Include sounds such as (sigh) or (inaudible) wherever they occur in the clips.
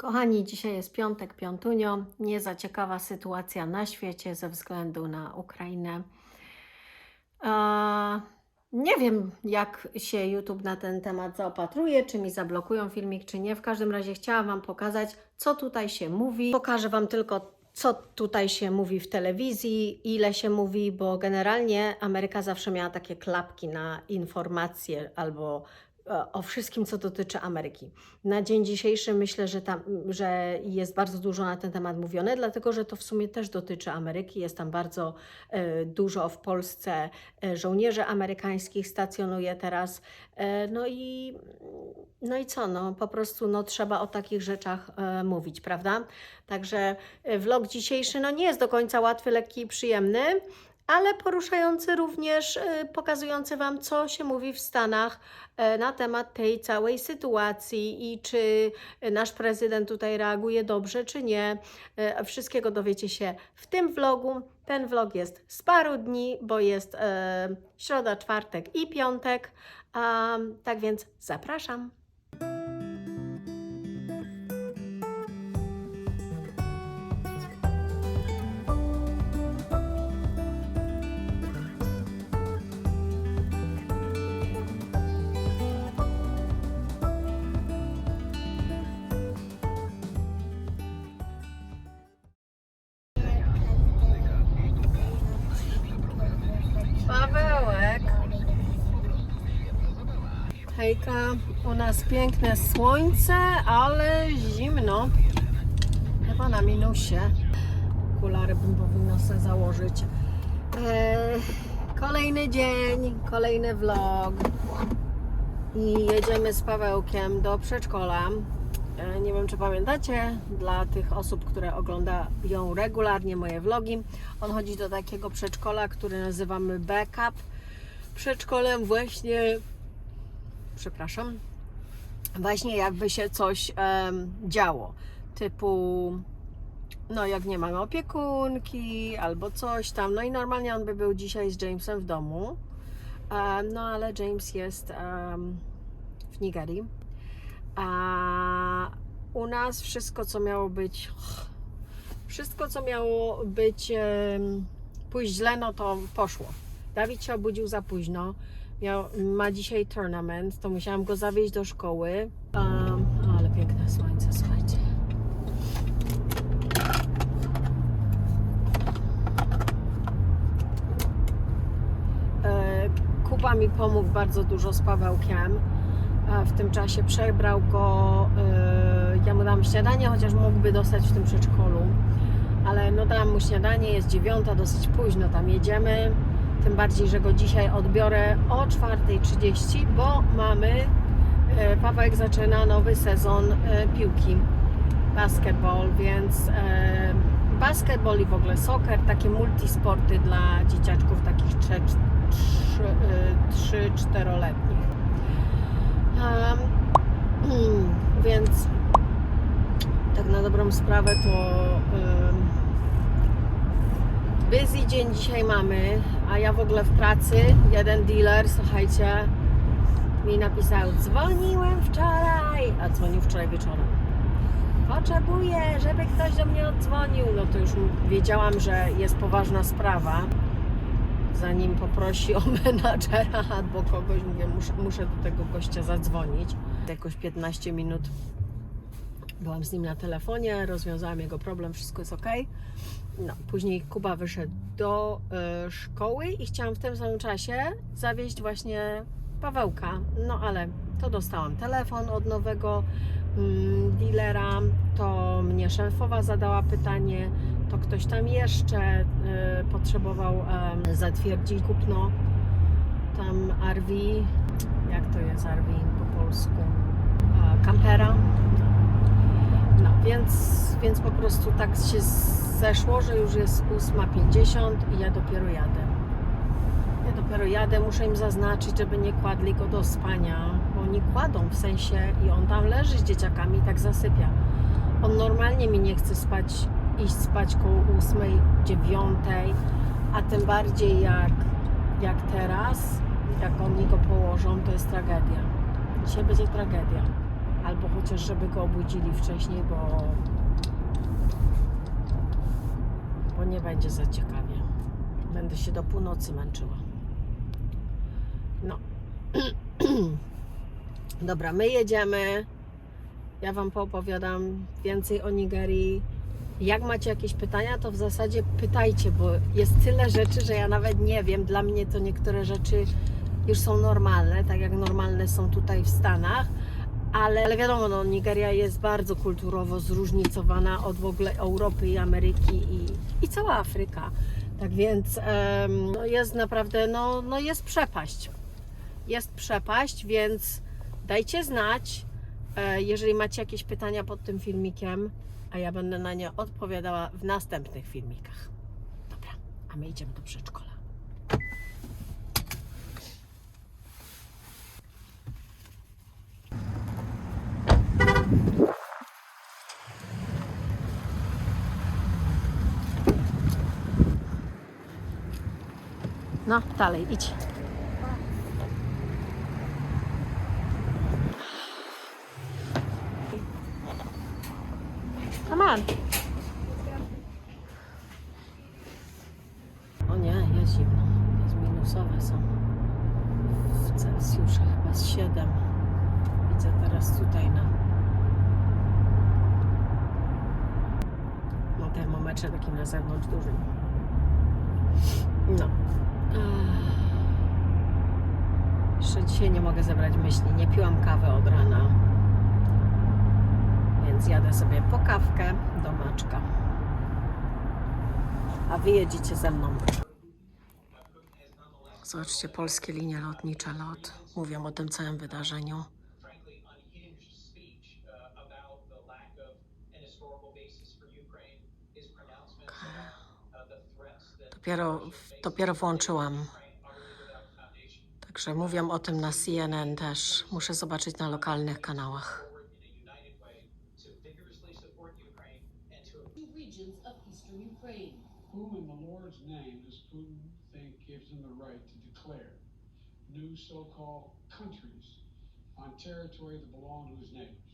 Kochani, dzisiaj jest piątek, piątunio. Nie za ciekawa sytuacja na świecie ze względu na Ukrainę. Eee, nie wiem, jak się YouTube na ten temat zaopatruje, czy mi zablokują filmik, czy nie. W każdym razie chciałam Wam pokazać, co tutaj się mówi. Pokażę Wam tylko, co tutaj się mówi w telewizji, ile się mówi, bo generalnie Ameryka zawsze miała takie klapki na informacje albo o wszystkim, co dotyczy Ameryki. Na dzień dzisiejszy myślę, że, tam, że jest bardzo dużo na ten temat mówione, dlatego że to w sumie też dotyczy Ameryki. Jest tam bardzo e, dużo w Polsce e, żołnierzy amerykańskich stacjonuje teraz. E, no i no i co, no po prostu no, trzeba o takich rzeczach e, mówić, prawda? Także e, vlog dzisiejszy no, nie jest do końca łatwy, lekki i przyjemny, ale poruszający również, e, pokazujący Wam, co się mówi w Stanach e, na temat tej całej sytuacji i czy nasz prezydent tutaj reaguje dobrze, czy nie. E, Wszystkiego dowiecie się w tym vlogu. Ten vlog jest z paru dni, bo jest e, środa, czwartek i piątek. Tak więc zapraszam. Hejka, u nas piękne słońce, ale zimno. Chyba na minusie. Okulary bym powinna sobie założyć. Eee, kolejny dzień, kolejny vlog. I jedziemy z Pawełkiem do przedszkola. E, Nie wiem, czy pamiętacie, dla tych osób, które oglądają regularnie moje vlogi, on chodzi do takiego przedszkola, które nazywamy Backup. Przedszkolem właśnie, przepraszam, właśnie jakby się coś em, działo, typu no jak nie mamy opiekunki albo coś tam, no i normalnie on by był dzisiaj z Jamesem w domu, Em, no ale James jest em, w Nigerii, a u nas wszystko co miało być, wszystko co miało być em, pójść źle, no to poszło. Dawid się obudził za późno, miał, ma dzisiaj tournament, to musiałam go zawieźć do szkoły. Um, ale piękne słońce, słuchajcie. E, Kuba mi pomógł bardzo dużo z Pawełkiem. W tym czasie przebrał go. e, Ja mu dam śniadanie, chociaż mógłby dostać w tym przedszkolu. Ale no dałam mu śniadanie, jest dziewiąta, dosyć późno tam jedziemy. Tym bardziej, że go dzisiaj odbiorę o 4.30, bo mamy. e, Pawełek zaczyna nowy sezon e, piłki basketball, więc e, basketball i w ogóle soccer, takie multisporty dla dzieciaczków takich 3-4-letnich. Um, (clears throat) więc tak na dobrą sprawę to busy dzień dzisiaj mamy, a ja w ogóle w pracy, jeden dealer, słuchajcie, mi napisał, dzwoniłem wczoraj, a dzwonił wczoraj wieczorem potrzebuję, żeby ktoś do mnie oddzwonił. No to już wiedziałam, że jest poważna sprawa. Zanim poprosi o (laughs) menadżera albo kogoś, mówię, muszę, muszę do tego gościa zadzwonić. Jakoś 15 minut byłam z nim na telefonie, rozwiązałam jego problem, wszystko jest ok. No, później Kuba wyszedł do e, szkoły i chciałam w tym samym czasie zawieźć właśnie Pawełka. No ale to dostałam telefon od nowego mm, dealera, to mnie szefowa zadała pytanie, to ktoś tam jeszcze e, potrzebował em, zatwierdzić kupno tam RV, jak to jest RV po polsku, E, kampera. No, więc, więc po prostu tak się zeszło, że już jest 8.50 i ja dopiero jadę. Ja dopiero jadę, muszę im zaznaczyć, żeby nie kładli go do spania, bo nie kładą w sensie i on tam leży z dzieciakami i tak zasypia. On normalnie mi nie chce spać, iść spać koło 8, 9, a tym bardziej jak, jak teraz, jak oni go położą, to jest tragedia. Dzisiaj będzie tragedia. Albo chociaż żeby go obudzili wcześniej, bo, bo nie będzie za ciekawie. Będę się do północy męczyła. No. (clears throat) Dobra, my jedziemy. Ja Wam poopowiadam więcej o Nigerii. Jak macie jakieś pytania, to w zasadzie pytajcie, bo jest tyle rzeczy, że ja nawet nie wiem. Dla mnie to niektóre rzeczy już są normalne, tak jak normalne są tutaj w Stanach. Ale, ale wiadomo, no, Nigeria jest bardzo kulturowo zróżnicowana od w ogóle Europy i Ameryki i, i cała Afryka. Tak więc no jest naprawdę, no, no jest przepaść. Jest przepaść, więc dajcie znać, e, jeżeli macie jakieś pytania pod tym filmikiem, a ja będę na nie odpowiadała w następnych filmikach. Dobra, a my idziemy do przedszkola. No, dalej, idź. Come on. O nie, jest zimno. Jest minusowe są. W Celsjuszu chyba z 7. Widzę teraz tutaj na na termometrze takim na zewnątrz dużym. No. Jeszcze dzisiaj nie mogę zebrać myśli. Nie piłam kawy od rana. Więc jadę sobie po kawkę do Maczka. A wy jedziecie ze mną. Zobaczcie, polskie linie lotnicze LOT. Mówią o tym całym wydarzeniu. Dopiero, dopiero włączyłam. Także mówią o tym na CNN też. Muszę zobaczyć na lokalnych kanałach. new so-called countries on territory that belong to his?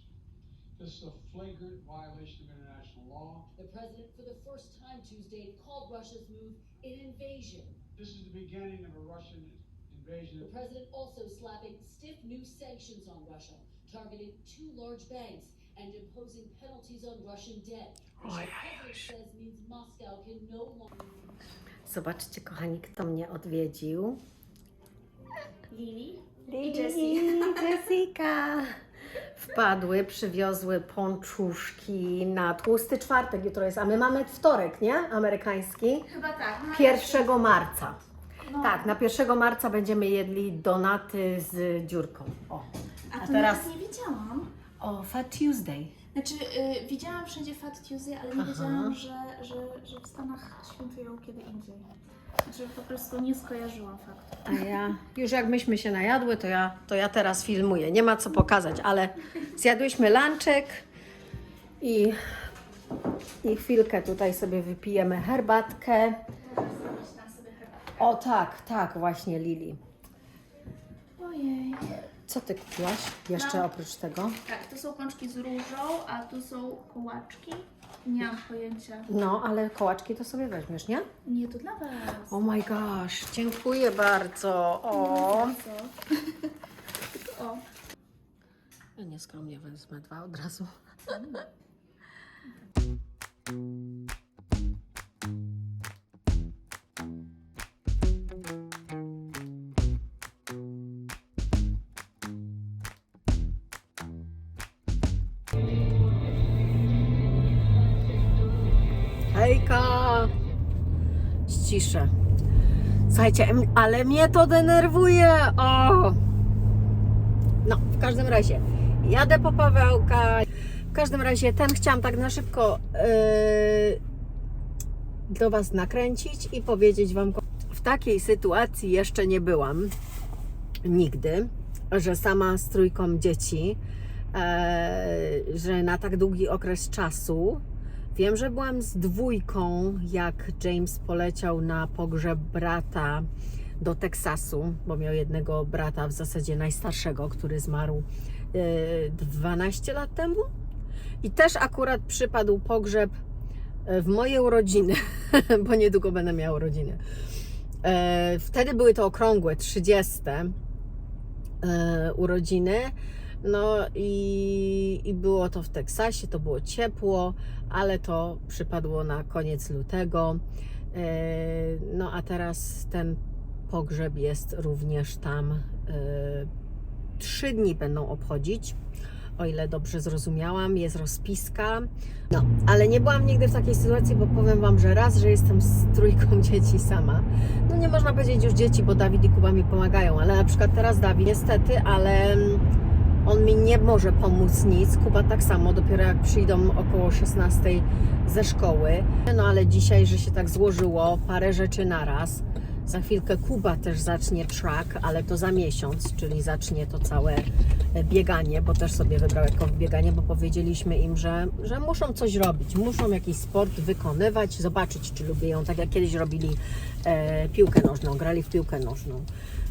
This is a flagrant violation of international law. The president, for the first time Tuesday, called Russia's move an invasion. This is the beginning of a Russian invasion. The president also slapping stiff new sanctions on Russia, targeting two large banks and imposing penalties on Russian debt, which the says means Moscow can no longer. Zobaczcie, kochani, kto mnie odwiedził. Lili Lili, Jessie. Jessica. Wpadły, przywiozły pączuszki na tłusty czwartek, jutro jest, a my mamy wtorek, nie? Amerykański. Chyba tak. No, 1 marca. No. Tak, na 1 marca będziemy jedli donaty z dziurką. O, A, a to teraz- nie wiedziałam. o Fat Tuesday. Znaczy, y, widziałam wszędzie Fat Tuesday, ale nie Aha. wiedziałam, że, że, że w Stanach świętują kiedy indziej. Znaczy, po prostu nie skojarzyłam faktu. A ja, już jak myśmy się najadły, to ja, to ja teraz filmuję. Nie ma co pokazać, ale zjadłyśmy lanczek i, i chwilkę tutaj sobie wypijemy herbatkę. Zamyślam sobie herbatę. O tak, tak, właśnie Lili. Ojej. Co ty kupiłaś jeszcze No. oprócz tego? Tak, to są pączki z różą, a tu są kołaczki. Nie mam pojęcia. No, ale kołaczki to sobie weźmiesz, nie? Nie, to dla Was. Oh my gosh, dziękuję bardzo. O. Co? (laughs) o. Ja nieskromnie wezmę dwa od razu. (laughs) Ściszę. Słuchajcie, ale mnie to denerwuje. O! No, w każdym razie jadę po Pawełka. W każdym razie ten chciałam tak na szybko yy, do Was nakręcić i powiedzieć Wam, w takiej sytuacji jeszcze nie byłam nigdy, że sama z trójką dzieci, e, że na tak długi okres czasu. Wiem, że byłam z dwójką, jak James poleciał na pogrzeb brata do Teksasu, bo miał jednego brata, w zasadzie najstarszego, który zmarł e, 12 lat temu. I też akurat przypadł pogrzeb e, w moje urodziny, (laughs) bo niedługo będę miała urodziny. E, Wtedy były to okrągłe 30 e, urodziny. No i, i było to w Teksasie, to było ciepło, ale to przypadło na koniec lutego. E, No a teraz ten pogrzeb jest również tam. e, Trzy dni będą obchodzić, o ile dobrze zrozumiałam. Jest rozpiska. No, ale nie byłam nigdy w takiej sytuacji, bo powiem Wam, że raz, że jestem z trójką (laughs) dzieci sama. No nie można powiedzieć już dzieci, bo Dawid i Kuba mi pomagają, ale na przykład teraz Dawid niestety, ale mm, on mi nie może pomóc nic. Kuba tak samo, dopiero jak przyjdą około 16 ze szkoły. No ale dzisiaj, że się tak złożyło, parę rzeczy naraz. Za chwilkę Kuba też zacznie track, ale to za miesiąc, czyli zacznie to całe bieganie, bo też sobie wybrał jako bieganie, bo powiedzieliśmy im, że, że muszą coś robić, muszą jakiś sport wykonywać, zobaczyć, czy lubią tak jak kiedyś robili e, piłkę nożną, grali w piłkę nożną.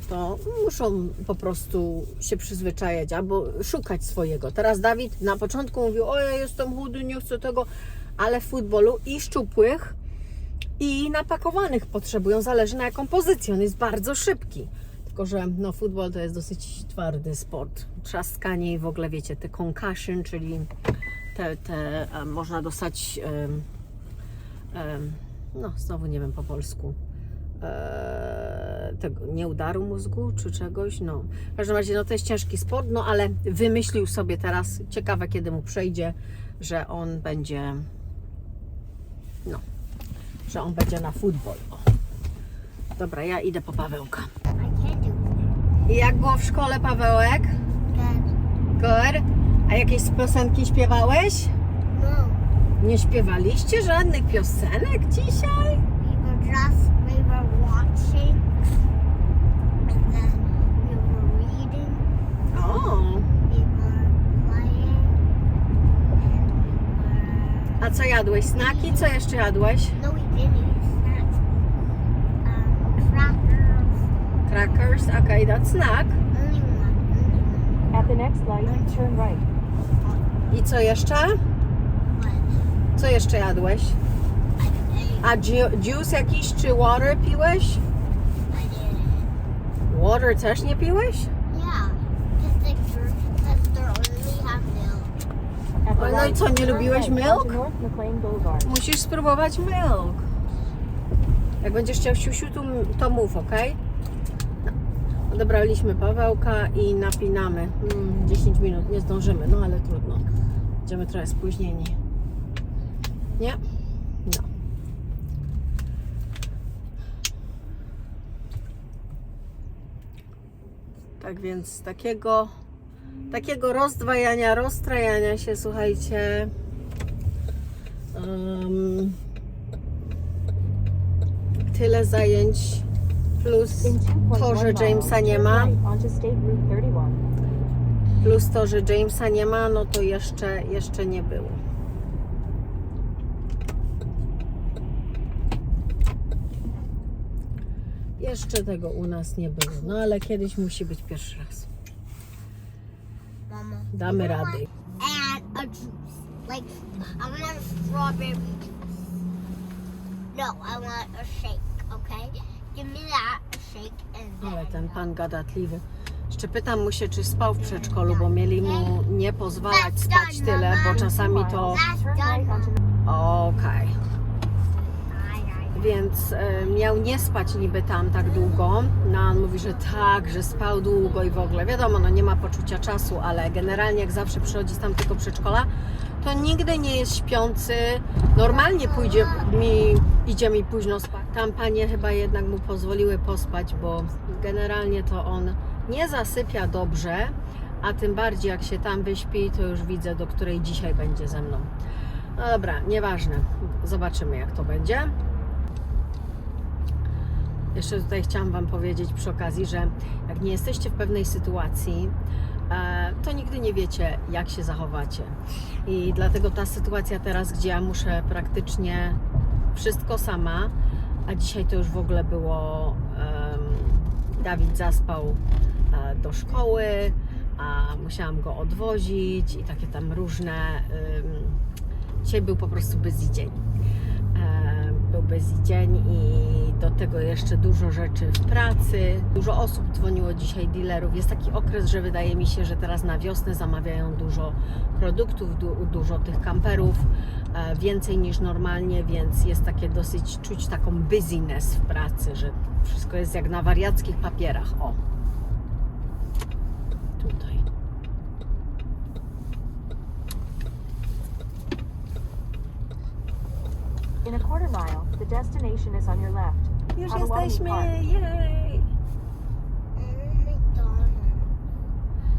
To muszą po prostu się przyzwyczajać albo szukać swojego. Teraz Dawid na początku mówił, o ja jestem chudy, nie chcę tego, ale w futbolu i szczupłych, i napakowanych potrzebują, zależy na jaką pozycję. On jest bardzo szybki. Tylko, że no, futbol to jest dosyć twardy sport. Trzaskanie i w ogóle wiecie, te concussion, czyli te, te e, można dostać em, em, no znowu nie wiem po polsku tego, nie udaru mózgu czy czegoś, no w każdym razie no to jest ciężki sport, no ale wymyślił sobie teraz, ciekawe kiedy mu przejdzie, że on będzie no że on będzie na futbol. O. Dobra, ja idę po Pawełka. I jak było w szkole, Pawełek? that. Good. A jakieś piosenki śpiewałeś? No, Nie śpiewaliście żadnych piosenek dzisiaj? were were watching, and then we were reading, O, we were playing, and we a co jadłeś? Snaki? Co jeszcze jadłeś? were. No, we didn't eat snacks. Um, crackers. Crackers? Okay, that's snack. Only one. Only one. At the next light, turn right. I co jeszcze? What? Co jeszcze jadłeś? A ju- juice jakiś czy water piłeś? Water też nie piłeś? Yeah, because they, only have milk. No i co, nie lubiłeś milk? Musisz spróbować milk. Jak będziesz chciał siusiu, to, to mów, ok? Odebraliśmy Pawełka i napinamy. Mm, 10 minut, nie zdążymy, no ale trudno. Będziemy trochę spóźnieni. Nie? No. Tak więc takiego takiego rozdwajania, rozstrajania się, słuchajcie, Em, tyle zajęć plus In 2.1 to, że Jamesa nie ma, right onto State Route 31. plus to, że Jamesa nie ma, no to jeszcze, jeszcze nie było. Jeszcze tego u nas nie było, no ale kiedyś musi być pierwszy raz. Mama. Damy rady. and a juice. Like, I want a strawberry juice. No, I want a shake, okay? Give me that, a shake, and then. Ale ten pan gadatliwy. Jeszcze pytam mu się, czy spał w przedszkolu, bo mieli mu nie pozwalać spać tyle, bo czasami to... That's Turn right done. onto Okej. Więc e, miał nie spać niby tam tak długo. No on mówi, że tak, że spał długo i w ogóle. Wiadomo, no nie ma poczucia czasu, ale generalnie jak zawsze przychodzi z tamtego przedszkola, to nigdy nie jest śpiący. Normalnie pójdzie mi, idzie mi późno spać. Tam panie chyba jednak mu pozwoliły pospać, bo generalnie to on nie zasypia dobrze, a tym bardziej jak się tam wyśpi, to już widzę, do której dzisiaj będzie ze mną. No dobra, nieważne. Zobaczymy, jak to będzie. Jeszcze tutaj chciałam Wam powiedzieć przy okazji, że jak nie jesteście w pewnej sytuacji, e, to nigdy nie wiecie, jak się zachowacie. I dlatego ta sytuacja teraz, gdzie ja muszę praktycznie wszystko sama, a dzisiaj to już w ogóle było. em, Dawid zaspał e, do szkoły, a musiałam go odwozić i takie tam różne. ym, Dzisiaj był po prostu busy dzień. E, Był busy dzień i do tego jeszcze dużo rzeczy w pracy. Dużo osób dzwoniło dzisiaj dealerów. Jest taki okres, że wydaje mi się, że teraz na wiosnę zamawiają dużo produktów, du, dużo tych kamperów, e, więcej niż normalnie, więc jest takie dosyć czuć taką busyness w pracy, że wszystko jest jak na wariackich papierach. O. Tutaj. In a quarter mile, the destination is on your left. Już jesteśmy! Park. Jej! McDonald's.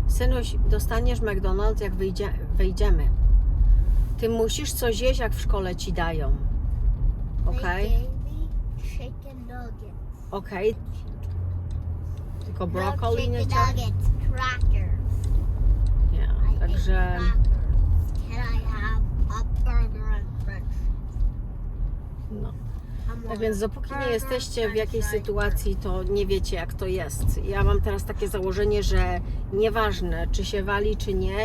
Synuś, dostaniesz McDonald's jak wyjdzie, wejdziemy. Ty musisz coś jeść, jak w szkole ci dają. Okej? me chicken nuggets. Okej. Tylko No broccoli nie chicken nuggets, crackers. Nie. Także crackers. Can I have a burger and french? no. Come Tak więc dopóki nie jesteście w jakiejś sytuacji, to nie wiecie jak to jest. Ja mam teraz takie założenie, że nieważne czy się wali, czy nie,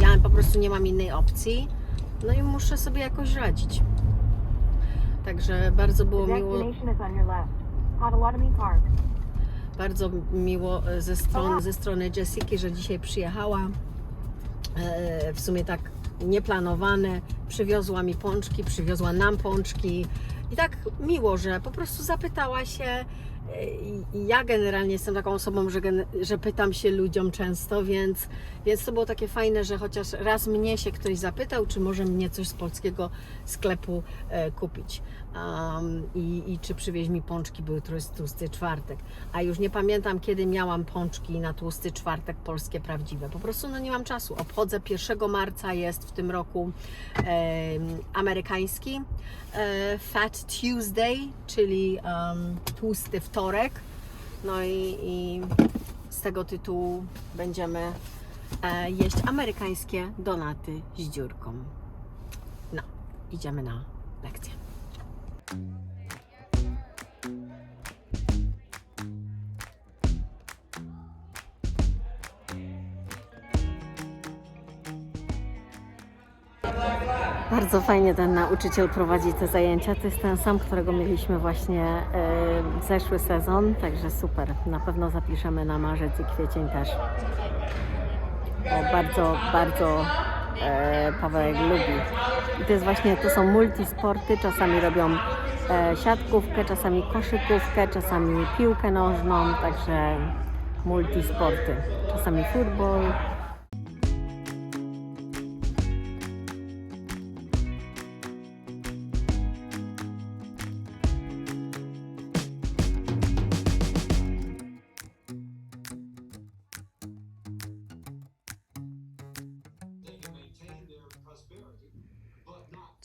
ja po prostu nie mam innej opcji. No i muszę sobie jakoś radzić. Także bardzo było miło, bardzo miło ze strony, ze strony Jessiki, że dzisiaj przyjechała. E, W sumie tak nieplanowane. Przywiozła mi pączki, przywiozła nam pączki. I tak miło, że po prostu zapytała się. E, ja generalnie jestem taką osobą, że, że pytam się ludziom często, więc, więc to było takie fajne, że chociaż raz mnie się ktoś zapytał, czy może mnie coś z polskiego sklepu e, kupić. Um, i, I czy przywieźć mi pączki, jest tłusty czwartek. A już nie pamiętam, kiedy miałam pączki na tłusty czwartek polskie prawdziwe. Po prostu no nie mam czasu. Obchodzę 1 marca, jest w tym roku em, amerykański e, Fat Tuesday, czyli em, tłusty wtorek. No i, i z tego tytułu będziemy e, jeść amerykańskie donaty z dziurką. No, idziemy na lekcję. Bardzo fajnie ten nauczyciel prowadzi te zajęcia. To jest ten sam, którego mieliśmy właśnie e, zeszły sezon, także super. Na pewno zapiszemy na marzec i kwiecień też. O, bardzo, bardzo e, Pawełek lubi. I to jest właśnie, to są multisporty, czasami robią e, siatkówkę, czasami koszykówkę, czasami piłkę nożną, także multisporty. Czasami futbol.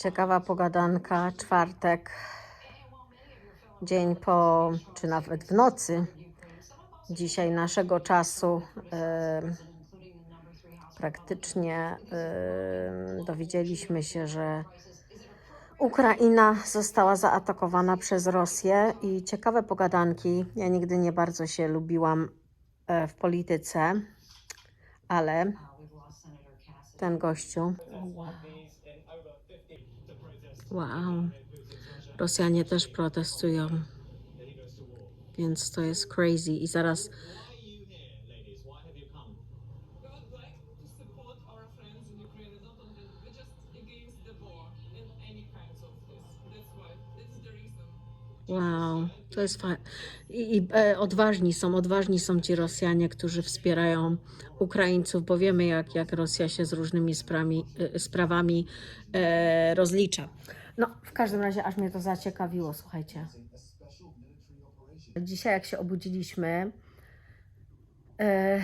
Ciekawa pogadanka, czwartek, dzień po, czy nawet w nocy, dzisiaj naszego czasu, praktycznie dowiedzieliśmy się, że Ukraina została zaatakowana przez Rosję i ciekawe pogadanki. Ja nigdy nie bardzo się lubiłam e, w polityce, ale ten gościu. Rosjanie też protestują. Więc to jest crazy. I zaraz. Wow, to jest fajne. I, i e, odważni są, odważni są ci Rosjanie, którzy wspierają Ukraińców, bo wiemy, jak, jak Rosja się z różnymi sprami, e, sprawami e, rozlicza. No, w każdym razie aż mnie to zaciekawiło, słuchajcie. Dzisiaj, jak się obudziliśmy, e,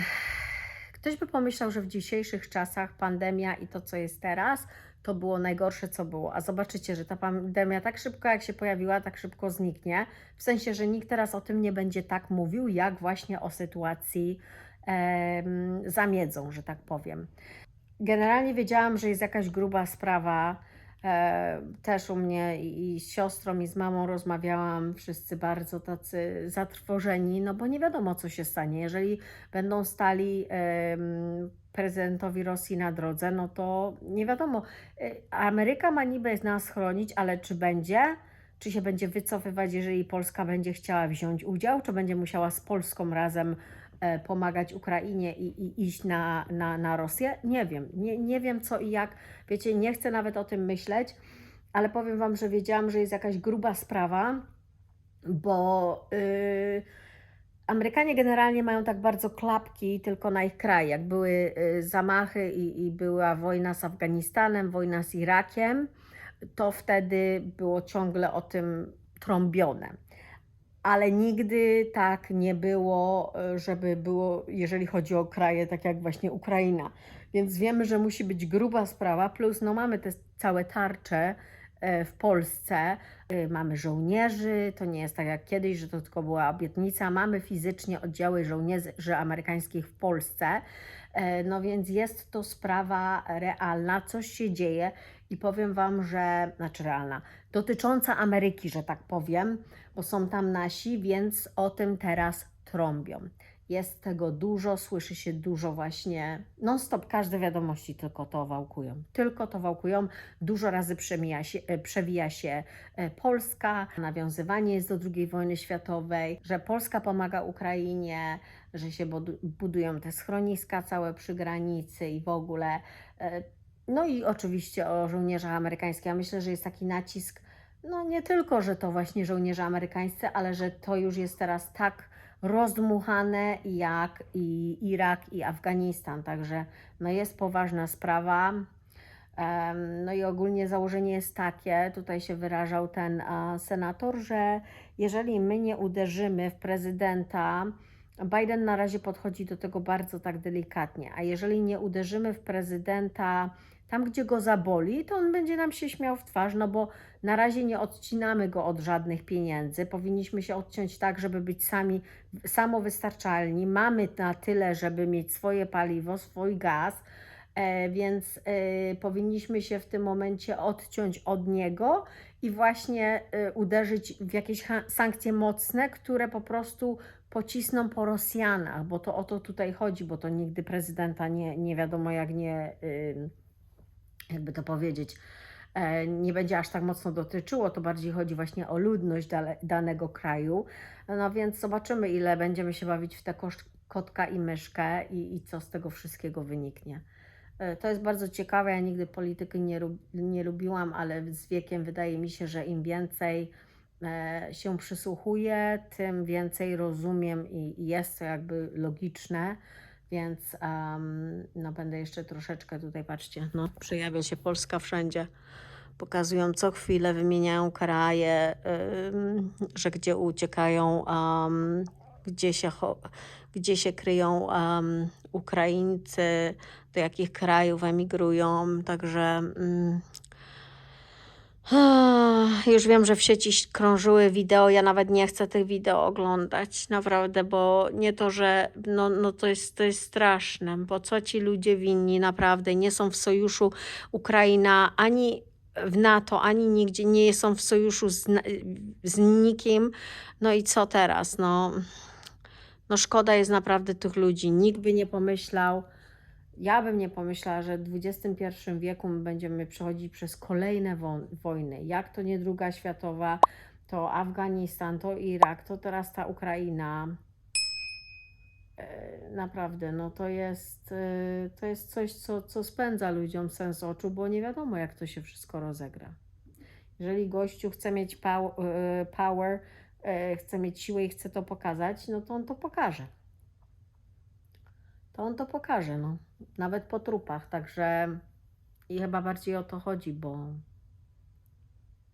ktoś by pomyślał, że w dzisiejszych czasach pandemia i to, co jest teraz, to było najgorsze, co było. A zobaczycie, że ta pandemia tak szybko, jak się pojawiła, tak szybko zniknie. W sensie, że nikt teraz o tym nie będzie tak mówił, jak właśnie o sytuacji em, za miedzą, że tak powiem. Generalnie wiedziałam, że jest jakaś gruba sprawa E, też u mnie i, z siostrą i z mamą rozmawiałam, wszyscy bardzo tacy zatrwożeni, no bo nie wiadomo co się stanie. Jeżeli będą stali prezydentowi Rosji na drodze, no to nie wiadomo. E, Ameryka ma niby nas chronić, ale czy będzie? Czy się będzie wycofywać, jeżeli Polska będzie chciała wziąć udział, czy będzie musiała z Polską razem e, pomagać Ukrainie i, i iść na, na, na Rosję? Nie wiem. Nie, nie wiem co i jak. Wiecie, nie chcę nawet o tym myśleć, ale powiem Wam, że wiedziałam, że jest jakaś gruba sprawa, bo yy, Amerykanie generalnie mają tak bardzo klapki tylko na ich kraj. Jak były yy, zamachy i, i była wojna z Afganistanem, wojna z Irakiem, to wtedy było ciągle o tym trąbione. Ale nigdy tak nie było, y, żeby było, jeżeli chodzi o kraje, tak jak właśnie Ukraina. Więc wiemy, że musi być gruba sprawa, plus no mamy te całe tarcze e, w Polsce, E, mamy żołnierzy, to nie jest tak jak kiedyś, że to tylko była obietnica, mamy fizycznie oddziały żołnierzy amerykańskich w Polsce, E, no więc jest to sprawa realna, coś się dzieje i powiem Wam, że, znaczy realna, dotycząca Ameryki, że tak powiem, bo są tam nasi, więc o tym teraz trąbią. Jest tego dużo, słyszy się dużo właśnie, non-stop, każde wiadomości tylko to wałkują. Tylko to wałkują. Dużo razy przemija się, e, przewija się e, Polska, nawiązywanie jest do II wojny światowej, że Polska pomaga Ukrainie, że się budu- budują te schroniska całe przy granicy i w ogóle. No i oczywiście o żołnierzach amerykańskich. Ja myślę, że jest taki nacisk, no nie tylko, że to właśnie żołnierze amerykańscy, ale że to już jest teraz tak rozdmuchane jak i Irak i Afganistan. Także no jest poważna sprawa. No i ogólnie założenie jest takie, tutaj się wyrażał ten senator, że jeżeli my nie uderzymy w prezydenta, Biden na razie podchodzi do tego bardzo tak delikatnie, a jeżeli nie uderzymy w prezydenta tam, gdzie go zaboli, to on będzie nam się śmiał w twarz, no bo na razie nie odcinamy go od żadnych pieniędzy. Powinniśmy się odciąć tak, żeby być sami samowystarczalni. Mamy na tyle, żeby mieć swoje paliwo, swój gaz, e, więc e, powinniśmy się w tym momencie odciąć od niego i właśnie e, uderzyć w jakieś sankcje mocne, które po prostu pocisną po Rosjanach, bo to o to tutaj chodzi, bo to nigdy prezydenta nie, nie wiadomo jak nie, ym, jakby to powiedzieć, e, nie będzie aż tak mocno dotyczyło, to bardziej chodzi właśnie o ludność danego kraju. No więc zobaczymy, ile będziemy się bawić w kosz- kotka i myszkę i, i co z tego wszystkiego wyniknie. E, To jest bardzo ciekawe. Ja nigdy polityki nie, nie lubiłam, ale z wiekiem wydaje mi się, że im więcej e, się przysłuchuję, tym więcej rozumiem i, i jest to jakby logiczne. Więc em, no będę jeszcze troszeczkę tutaj, patrzcie, no przejawia się Polska wszędzie. Pokazują co chwilę, wymieniają kraje, ym, że gdzie uciekają, em, gdzie, się, gdzie się kryją em, Ukraińcy, do jakich krajów emigrują. Także Ah, Już wiem, że w sieci krążyły wideo. Ja nawet nie chcę tych wideo oglądać, naprawdę, bo nie to, że no, no to, jest, to jest straszne, bo co ci ludzie winni naprawdę nie są w sojuszu Ukraina ani w NATO, ani nigdzie nie są w sojuszu z, z nikim. No i co teraz? No, no szkoda jest naprawdę tych ludzi. Nikt by nie pomyślał. Ja bym nie pomyślała, że w XXI wieku my będziemy przechodzić przez kolejne wo- wojny. Jak to nie druga światowa, to Afganistan, to Irak, to teraz ta Ukraina. E, Naprawdę, no to jest, e, to jest coś, co, co spędza ludziom sens oczu, bo nie wiadomo, jak to się wszystko rozegra. Jeżeli gościu chce mieć e, power, chce mieć siłę i chce to pokazać, no to on to pokaże. To on to pokaże, no. Nawet po trupach, także i chyba bardziej o to chodzi, bo,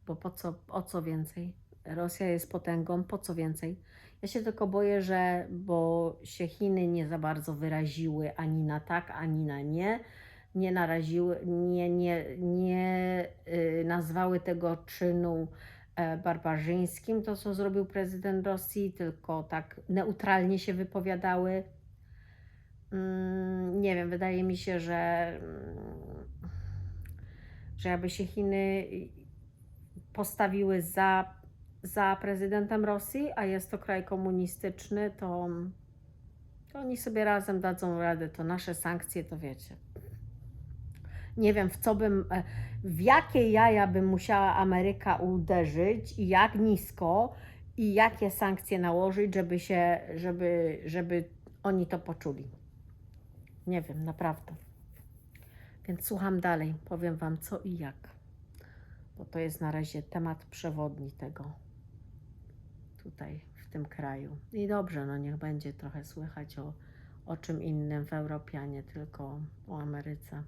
bo po co, o co więcej? Rosja jest potęgą, po co więcej? Ja się tylko boję, że bo się Chiny nie za bardzo wyraziły ani na tak, ani na nie, nie naraziły, nie, nie, nie y, nazwały tego czynu e, barbarzyńskim, to co zrobił prezydent Rosji, tylko tak neutralnie się wypowiadały. Mm, nie wiem, wydaje mi się, że mm, że jakby się Chiny postawiły za, za prezydentem Rosji, a jest to kraj komunistyczny, to, to oni sobie razem dadzą radę. To nasze sankcje, to wiecie. Nie wiem, w co bym, e, w jakie jaja bym musiała Ameryka uderzyć i jak nisko i jakie sankcje nałożyć, żeby się, żeby, żeby oni to poczuli. Nie wiem, naprawdę. Więc słucham dalej, powiem Wam co i jak. Bo to jest na razie temat przewodni tego tutaj, w tym kraju. I dobrze, no niech będzie trochę słychać o, o czym innym w Europie, a nie tylko o Ameryce.